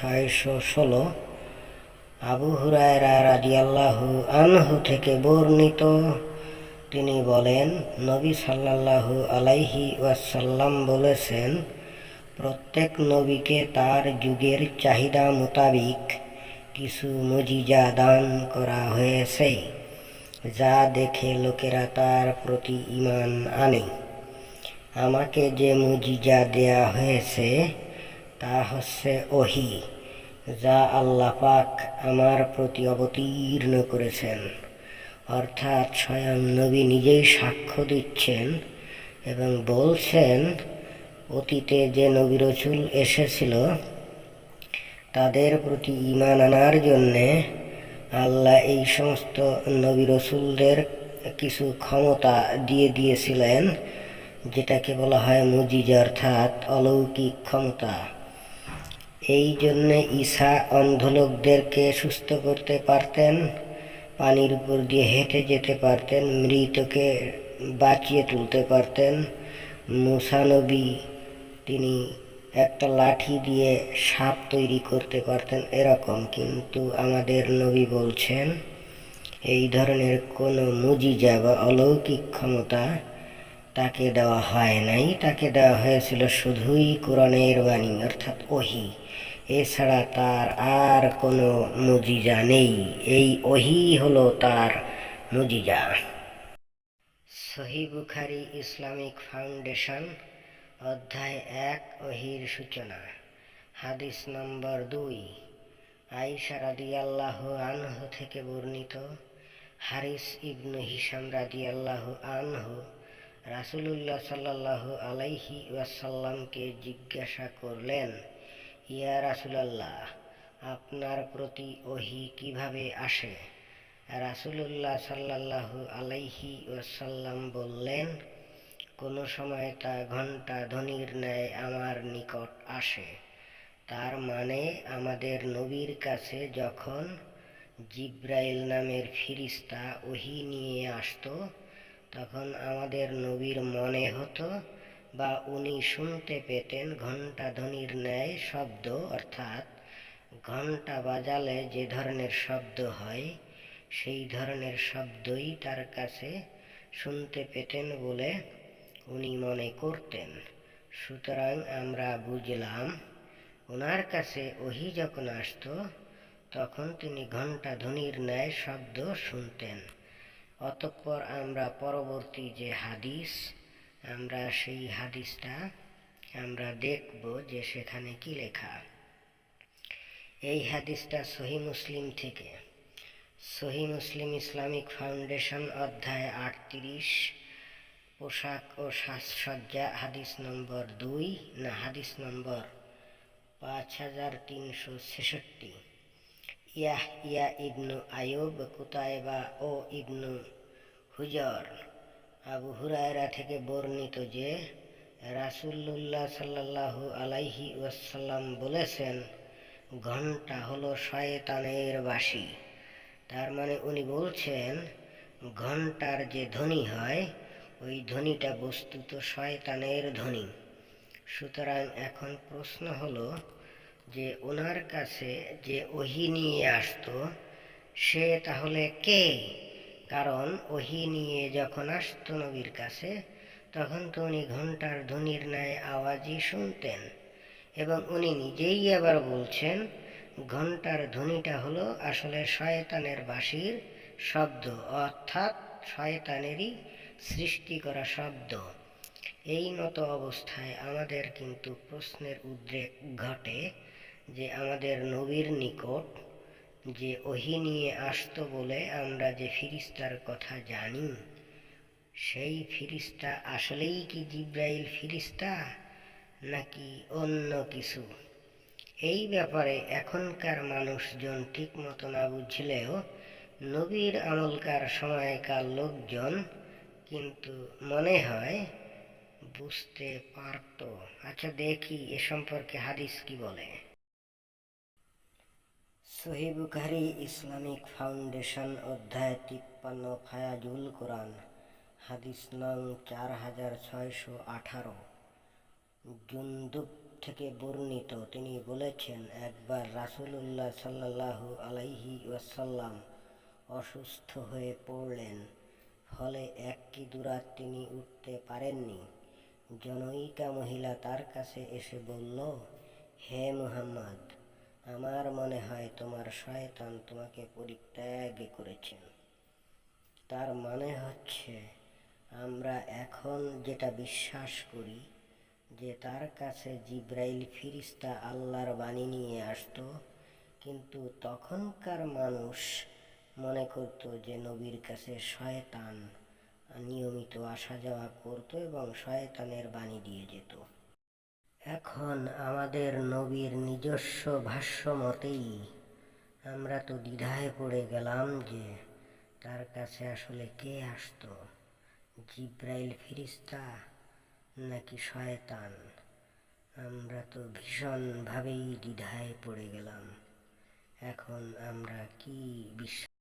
ছয়শো ষোলো আবু হুরায়রা রাদিয়াল্লাহু আনহু থেকে বর্ণিত। তিনি বলেন, নবী সাল্লাল্লাহু আলাইহি ওয়াসাল্লাম বলেছেন, প্রত্যেক নবীকে তার যুগের চাহিদা মোতাবিক কিছু মজিজা দান করা হয়েছে, যা দেখে লোকেরা তার প্রতি ইমান আনে। আমাকে যে মুজিজা দেয়া হয়েছে তা হচ্ছে ওহি, যা আল্লাহ পাক আমার প্রতি অবতীর্ণ করেছেন। অর্থাৎ স্বয়ং নবী নিজেই সাক্ষ্য দিচ্ছেন এবং বলছেন, অতীতে যে নবী রসুল এসেছিল, তাদের প্রতি ঈমান আনার জন্যে আল্লাহ এই সমস্ত নবী রসুলদের কিছু ক্ষমতা দিয়ে দিয়েছিলেন, যেটাকে বলা হয় মুজিজ অর্থাৎ অলৌকিক ক্ষমতা। এই জন্যে ঈশা অন্ধলোকদেরকে সুস্থ করতে পারতেন, পানির উপর দিয়ে হেঁটে যেতে পারতেন, মৃতকে বাঁচিয়ে তুলতে পারতেন। মুসানবী তিনি একটা লাঠি দিয়ে সাপ তৈরি করতে পারতেন, এরকম। কিন্তু আমাদের নবী বলছেন, এই ধরনের কোনো মুজিজা বা অলৌকিক ক্ষমতা তাকে দেওয়া হয় নাই। তাকে দেওয়া হয়েছিল শুধুই কোরআনের বাণী, অর্থাৎ ওহি। এছাড়া তার আর কোনো মুজিজা নেই। এই ওহি হলো তার মুজিজা। সহি বুখারি ইসলামিক ফাউন্ডেশন, অধ্যায় এক, ওহির সূচনা। হাদিস নম্বর দুই। আইসা রাদিয়াল্লাহু আনহু থেকে বর্ণিত হারিস ইবনু হিসাম রাদিয়াল্লাহু আনহু রাসুলুল্লাহ সাল্লাল্লাহু আলাইহি ওয়াসাল্লামকে জিজ্ঞাসা করলেন, ইয়া রাসুলাল্লাহ, আপনার প্রতি ওহি কীভাবে আসে? রাসুলুল্লাহ সাল্লাল্লাহু আলাইহি ওয়াসাল্লাম বললেন, কোনো সময় তা ঘণ্টা ধ্বনির ন্যায় আমার নিকট আসে। তার মানে আমাদের নবীর কাছে যখন জিব্রাইল নামের ফিরিস্তা ওহি নিয়ে আসতো তখন আমাদের নবীর মনে হতো বা উনি শুনতে পেতেন ঘণ্টা ধ্বনির ন্যায় শব্দ, অর্থাৎ ঘণ্টা বাজালে যে ধরনের শব্দ হয়, সেই ধরনের শব্দই তার কাছে শুনতে পেতেন বলে উনি মনে করতেন। সুতরাং আমরা বুঝলাম ওনার কাছে ওহি যখন আসতো, তখন তিনি ঘণ্টা ধ্বনির ন্যায় শব্দ শুনতেন। অতঃপর আমরা পরবর্তী যে হাদিস, আমরা সেই হাদিসটা আমরা দেখব যে সেখানে কি লেখা। এই হাদিসটা সহি মুসলিম থেকে। সহি মুসলিম ইসলামিক ফাউন্ডেশন অধ্যায় আটত্রিশ, পোশাক ও সাজসজ্জা হাদিস নম্বর দুই, না হাদিস নম্বর পাঁচ হাজার তিনশো ছেষট্টি। Yahya ibn Ayyub Qutaiba ও ইবনু হুজর আবু হুরায়রা থেকে বর্ণিত যে রাসুল্লাহ সাল্লাল্লাহু আলাইহি ওয়াসাল্লাম বলেছেন, ঘণ্টা হলো শয়তানের বাসি তার মানে উনি বলছেন, ঘণ্টার যে ধ্বনি হয়, ওই ধ্বনিটা বস্তুত শয়তানের ধ্বনি। সুতরাং এখন প্রশ্ন হলো যে ওনার কাছে যে ওহি নিয়ে আসতো, সে তাহলে কে? কারণ ওহি নিয়ে যখন আসতো নবীর কাছে, তখন তো উনি ঘণ্টার ধ্বনির ন্যায় আওয়াজই শুনতেন। এবং উনি নিজেই আবার বলছেন ঘণ্টার ধ্বনিটা হলো আসলে শয়তানের বাসির শব্দ, অর্থাৎ শয়তানেরই সৃষ্টি করা শব্দ। এই মতো অবস্থায় আমাদের কিন্তু প্রশ্নের উদ্রেক ঘটে। যে আমাদের নবীর নিকট যে ওহি নিয়ে আসত বলে আমরা যে ফিরিস্তার কথা জানি, সেই ফিরিস্তা আসলেই কি জিব্রাইল ফিরিস্তা নাকি অন্য কিছু? এই ব্যাপারে এখনকার মানুষজন ঠিক মতো না বুঝলেও নবীর আমলকার সময়কার লোকজন কিন্তু মনে হয় বুঝতে পারত। আচ্ছা দেখি এ সম্পর্কে হাদিস কি বলে। সহি বুখারি ইসলামিক ফাউন্ডেশন অধ্যায় তিপ্পান্ন, ফায়াজুল কোরআন, হাদিস নং চার হাজার ছয়শো আঠারো। জুন্দুব থেকে বর্ণিত, তিনি বলেছেন, একবার রাসূলুল্লাহ সাল্লাল্লাহু আলাইহি ওয়াসাল্লাম অসুস্থ হয়ে পড়লেন, ফলে এক কি দুরাত তিনি উঠতে পারেননি। জনৈকা মহিলা তার কাছে এসে বলল, হে মুহাম্মদ আমার মনে হয় তোমার শয়তান তোমাকে পরিত্যাগ করেছেন। তার মানে হচ্ছে আমরা এখন যেটা বিশ্বাস করি, যে তার কাছে জিব্রাইল ফিরিস্তা আল্লাহর বাণী নিয়ে আসতো, কিন্তু তখনকার মানুষ মনে করত যে নবীর কাছে শয়তান নিয়মিত আসা যাওয়া করতো এবং শয়তানের বাণী দিয়ে যেত। এখন আমাদের নবীর নিজস্ব ভাষ্য মতেই আমরা তো দ্বিধায় পড়ে গেলাম যে তার কাছে আসলে কে আসতো? জিব্রাইল ফিরিস্তা নাকি শয়তান? আমরা তো ভীষণভাবেই দ্বিধায় পড়ে গেলাম। এখন আমরা কি বিশ্বাস